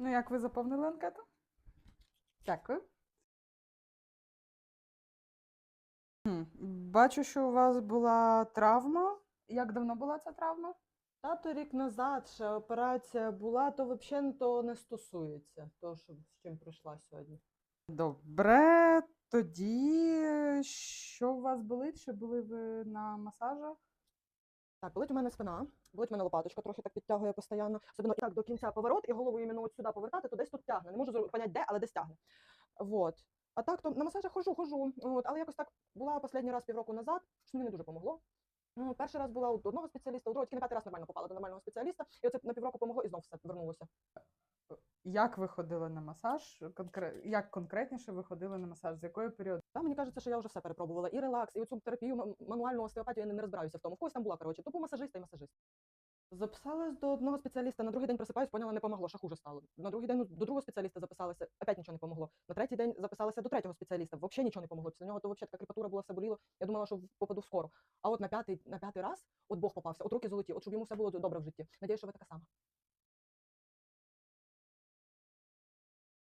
Ну, як ви заповнили анкету? Дякую. Хм, Бачу, що у вас була травма. Як давно була ця травма? Тато рік назад ще операція була, то взагалі то не стосується того, що з чим прийшла сьогодні. Добре, тоді що у вас болить? Чи були ви на масажах? Так, болить у мене спина, болить у мене лопаточка, трохи так підтягує постійно. Особливо і так до кінця поворот, і голову іменно от сюди повертати, то десь тут тягне. Не можу поняти, де, але десь тягне. Вот. А так, то на масажах хожу, хожу. От, але якось так була останній раз півроку назад, що мені не дуже помогло. Ну, перший раз була у одного спеціаліста, у другого тільки на п'ятий раз нормально попала до нормального спеціаліста, і оце на півроку помогло, і знов все вернулося. Як ви ходили на масаж? Конкре... Як конкретніше ви ходили на масаж? З якої періоду? Та мені кажеться, що я вже все перепробувала. І релакс, і оцю терапію мануальну остеопатію я не, розбираюся в тому. В когось там була, коротше, був масажист і масажист. Записалась до одного спеціаліста, на другий день просипаюсь, поняла, не помогло, ще хуже стало. На другий день ну, до другого спеціаліста записалася, опять нічого не помогло. На третій день записалася до третього спеціаліста, взагалі нічого не помогло. Після нього то взагалі така кріпатура була, все боліло. Я думала, що попаду скоро. А от на п'ятий, на п'ятий раз, от Бог попався, от руки золоті, от щоб йому все було добре в житті. Надіюсь, що ви така сама.